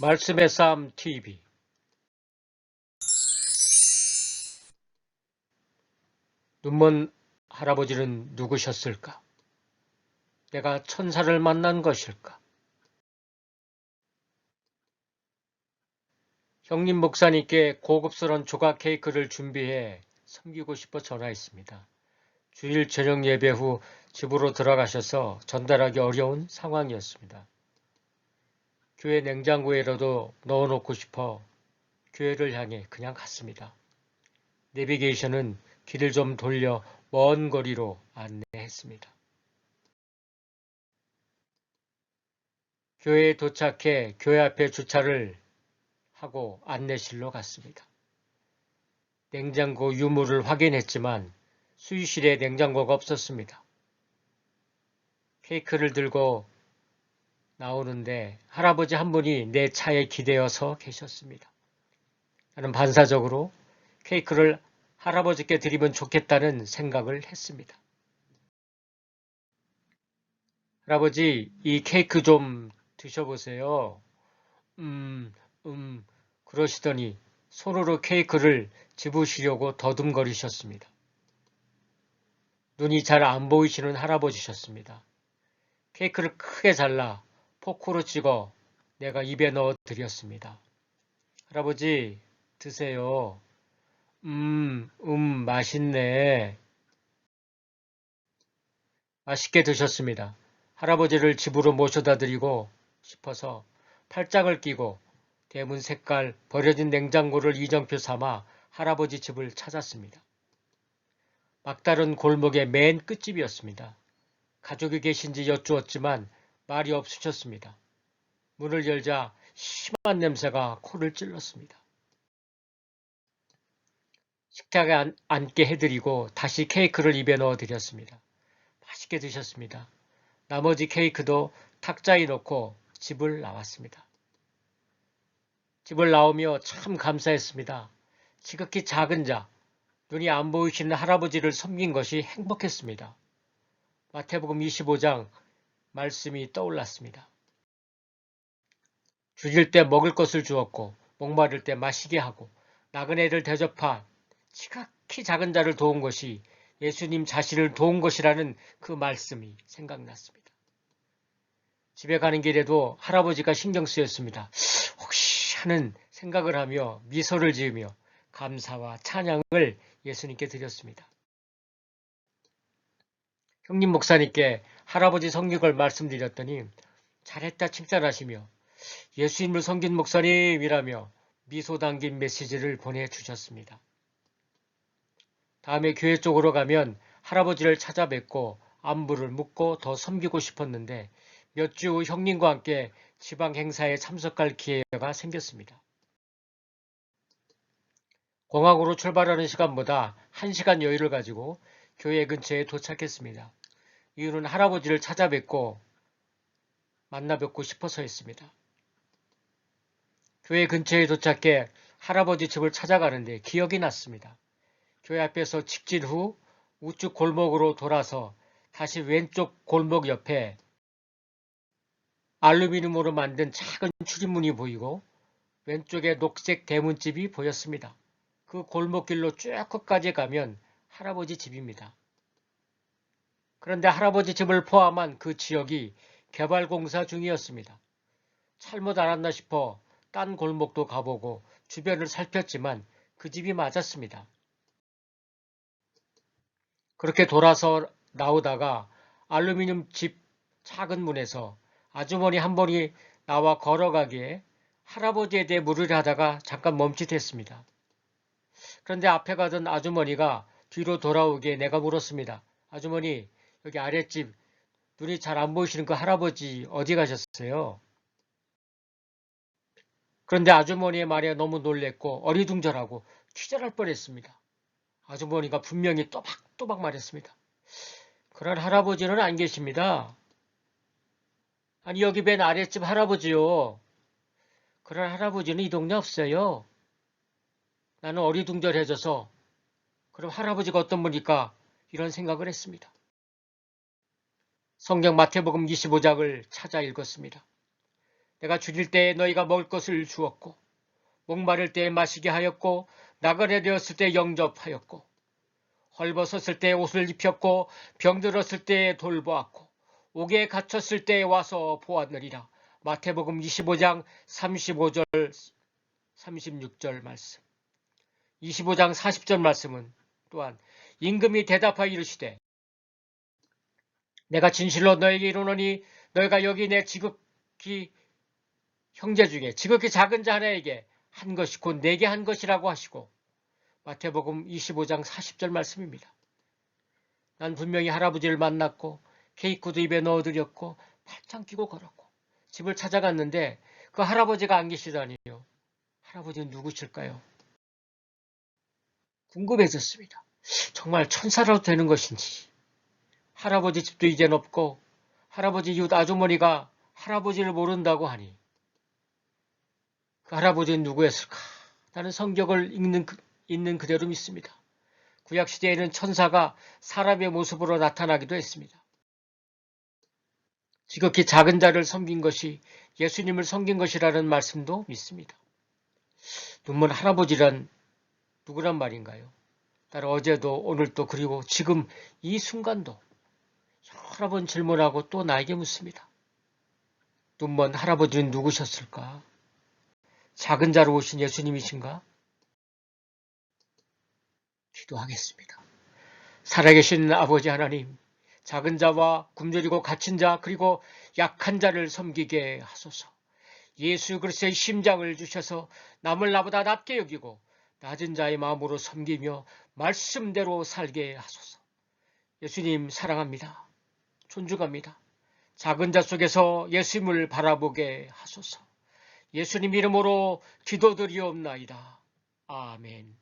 말씀의 싸움 TV 눈먼 할아버지는 누구셨을까? 내가 천사를 만난 것일까? 형님 목사님께 고급스러운 조각 케이크를 준비해 섬기고 싶어 전화했습니다. 주일 저녁 예배 후 집으로 들어가셔서 전달하기 어려운 상황이었습니다. 교회 냉장고에라도 넣어놓고 싶어 교회를 향해 그냥 갔습니다. 내비게이션은 길을 좀 돌려 먼 거리로 안내했습니다. 교회에 도착해 교회 앞에 주차를 하고 안내실로 갔습니다. 냉장고 유무를 확인했지만 수유실에 냉장고가 없었습니다. 케이크를 들고 나오는데 할아버지 한 분이 내 차에 기대어서 계셨습니다. 나는 반사적으로 케이크를 할아버지께 드리면 좋겠다는 생각을 했습니다. 할아버지, 이 케이크 좀 드셔보세요. 음, 음, 그러시더니 손으로 케이크를 집으시려고 더듬거리셨습니다. 눈이 잘 안 보이시는 할아버지셨습니다. 케이크를 크게 잘라 포크로 찍어 내가 입에 넣어 드렸습니다. 할아버지, 드세요. 음, 음, 맛있네. 맛있게 드셨습니다. 할아버지를 집으로 모셔다 드리고 싶어서 팔짱을 끼고 대문 색깔 버려진 냉장고를 이정표 삼아 할아버지 집을 찾았습니다. 막다른 골목의 맨 끝집이었습니다. 가족이 계신지 여쭈었지만 말이 없으셨습니다. 문을 열자 심한 냄새가 코를 찔렀습니다. 식탁에 앉, 앉게 해드리고 다시 케이크를 입에 넣어 드렸습니다. 맛있게 드셨습니다. 나머지 케이크도 탁자에 넣고 집을 나왔습니다. 집을 나오며 참 감사했습니다. 지극히 작은 자, 눈이 안 보이시는 할아버지를 섬긴 것이 행복했습니다. 마태복음 25장 말씀이 떠올랐습니다. 주질 때 먹을 것을 주었고 목마를 때 마시게 하고 나그네를 대접한 지극히 작은 자를 도운 것이 예수님 자신을 도운 것이라는 그 말씀이 생각났습니다. 집에 가는 길에도 할아버지가 신경 쓰였습니다. 혹시 하는 생각을 하며 미소를 지으며 감사와 찬양을 예수님께 드렸습니다. 형님 목사님께 할아버지 성격을 말씀드렸더니 잘했다 칭찬하시며 예수님을 섬긴 목사님이라며 미소 담긴 메시지를 보내주셨습니다. 다음에 교회 쪽으로 가면 할아버지를 찾아뵙고 안부를 묻고 더 섬기고 싶었는데 몇 주 후 형님과 함께 지방 행사에 참석할 기회가 생겼습니다. 공항으로 출발하는 시간보다 1시간 여유를 가지고 교회 근처에 도착했습니다. 이유는 할아버지를 찾아뵙고 만나 뵙고 싶어서였습니다. 교회 근처에 도착해 할아버지 집을 찾아가는데 기억이 났습니다. 교회 앞에서 직진 후 우측 골목으로 돌아서 다시 왼쪽 골목 옆에 알루미늄으로 만든 작은 출입문이 보이고 왼쪽에 녹색 대문집이 보였습니다. 그 골목길로 쭉 끝까지 가면 할아버지 집입니다. 그런데 할아버지 집을 포함한 그 지역이 개발공사 중이었습니다. 잘못 알았나 싶어 딴 골목도 가보고 주변을 살폈지만 그 집이 맞았습니다. 그렇게 돌아서 나오다가 알루미늄 집 작은 문에서 아주머니 한 분이 나와 걸어가기에 할아버지에 대해 물으려 하다가 잠깐 멈칫했습니다. 그런데 앞에 가던 아주머니가 뒤로 돌아오기에 내가 물었습니다. 아주머니 여기 아랫집 눈이 잘 안 보이시는 그 할아버지 어디 가셨어요? 그런데 아주머니의 말에 너무 놀랬고 어리둥절하고 취절할 뻔했습니다. 아주머니가 분명히 또박또박 말했습니다. 그런 할아버지는 안 계십니다. 아니 여기 맨 아랫집 할아버지요. 그런 할아버지는 이 동네 없어요. 나는 어리둥절해져서 그럼 할아버지가 어떤 분일까 이런 생각을 했습니다. 성경 마태복음 25장을 찾아 읽었습니다. 내가 줄일 때 너희가 먹을 것을 주었고 목마를 때 마시게 하였고 나그네 되었을 때 영접하였고 헐벗었을 때 옷을 입혔고 병들었을 때 돌보았고 옥에 갇혔을 때 와서 보았느니라. 마태복음 25장 35절 36절 말씀 25장 40절 말씀은 또한 임금이 대답하여 이르시되 내가 진실로 너에게 이르노니 너희가 여기 내 지극히 형제 중에 지극히 작은 자 하나에게 한 것이 곧 내게 한 것이라고 하시고 마태복음 25장 40절 말씀입니다. 난 분명히 할아버지를 만났고 케이크도 입에 넣어드렸고 팔짱 끼고 걸었고 집을 찾아갔는데 그 할아버지가 안 계시다니요. 할아버지는 누구실까요? 궁금해졌습니다. 정말 천사라도 되는 것인지 할아버지 집도 이젠 없고 할아버지 이웃 아주머니가 할아버지를 모른다고 하니 그 할아버지는 누구였을까? 나는 성경을 읽는, 그- 있는 그대로 믿습니다. 구약시대에는 천사가 사람의 모습으로 나타나기도 했습니다. 지극히 작은 자를 섬긴 것이 예수님을 섬긴 것이라는 말씀도 믿습니다. 눈먼 할아버지란 누구란 말인가요? 따라 어제도 오늘도 그리고 지금 이 순간도 여러 번 질문하고 또 나에게 묻습니다. 눈먼 할아버지는 누구셨을까? 작은 자로 오신 예수님이신가? 기도하겠습니다. 살아계신 아버지 하나님, 작은 자와 굶주리고 갇힌 자 그리고 약한 자를 섬기게 하소서. 예수 그리스도의 심장을 주셔서 남을 나보다 낮게 여기고 낮은 자의 마음으로 섬기며 말씀대로 살게 하소서. 예수님 사랑합니다. 존중합니다. 작은 자 속에서 예수님을 바라보게 하소서. 예수님 이름으로 기도드리옵나이다. 아멘.